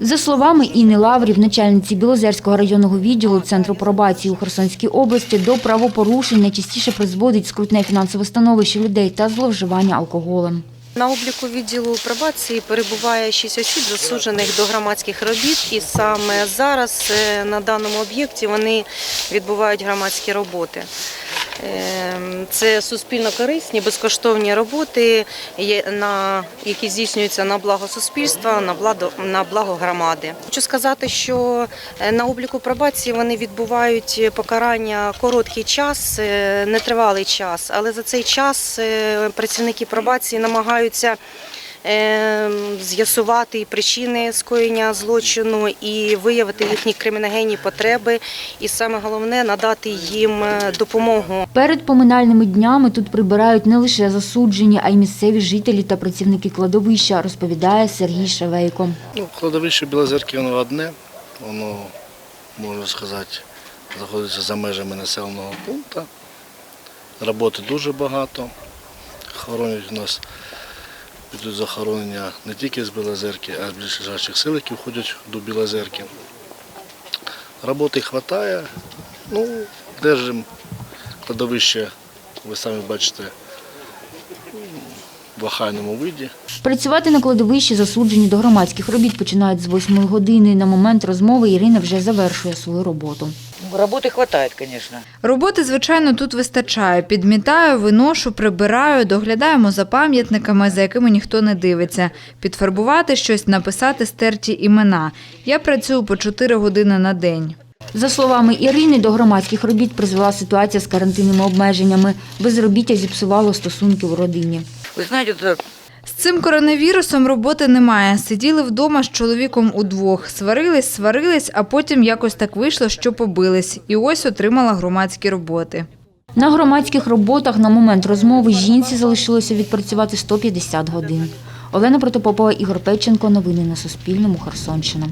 За словами Інни Лаврів, начальниці Білозерського районного відділу Центру пробації у Херсонській області, до правопорушень найчастіше призводить скрутне фінансове становище людей та зловживання алкоголем. На обліку відділу пробації перебуває шість осіб, засуджених до громадських робіт, і саме зараз е, на даному об'єкті вони відбувають громадські роботи. Ем, Це суспільно корисні, безкоштовні роботи, які здійснюються на благо суспільства, на благо, на благо громади. Хочу сказати, що е, на обліку пробації вони відбувають покарання короткий час, е, нетривалий час, але за цей час е, працівники пробації намагаються з'ясувати і причини скоєння злочину і виявити їхні криміногенні потреби, і саме головне надати їм е, допомогу. Перед поминальними днями тут прибирають не лише засуджені, а й місцеві жителі та працівники кладовища, розповідає Сергій Шевейко. Ну, кладовище Білозерки воно одне, воно, можна сказати, знаходиться за межами населеного пункту. Роботи дуже багато. Хоронять у нас йдуть захоронення не тільки з Білозерки, а з ближайших сел, які входять до Білозерки. Роботи вистачає. Ну, держимо кладовище, ви самі бачите, в охайному виді. Працювати на кладовищі засуджені до громадських робіт починають з 8 години. На момент розмови Ірина вже завершує свою роботу Работы хватает, конечно. Роботи, звичайно, тут вистачає. Підмітаю, виношу, прибираю, доглядаємо за пам'ятниками, за якими ніхто не дивиться. Підфарбувати щось, написати стерті імена. Я працюю по 4 години на день. За словами Ірини, до громадських робіт призвела ситуація з карантинними обмеженнями. Безробіття зіпсувало стосунки у родині. Вы знаете, это з цим коронавірусом роботи немає. Сиділи вдома з чоловіком удвох. Сварились, сварились, а потім якось так вийшло, що побились. І ось отримала громадські роботи. На громадських роботах на момент розмови жінці залишилося відпрацювати 150 годин. Олена Протопопова, Ігор Печенко. Новини на Суспільному. Херсонщина.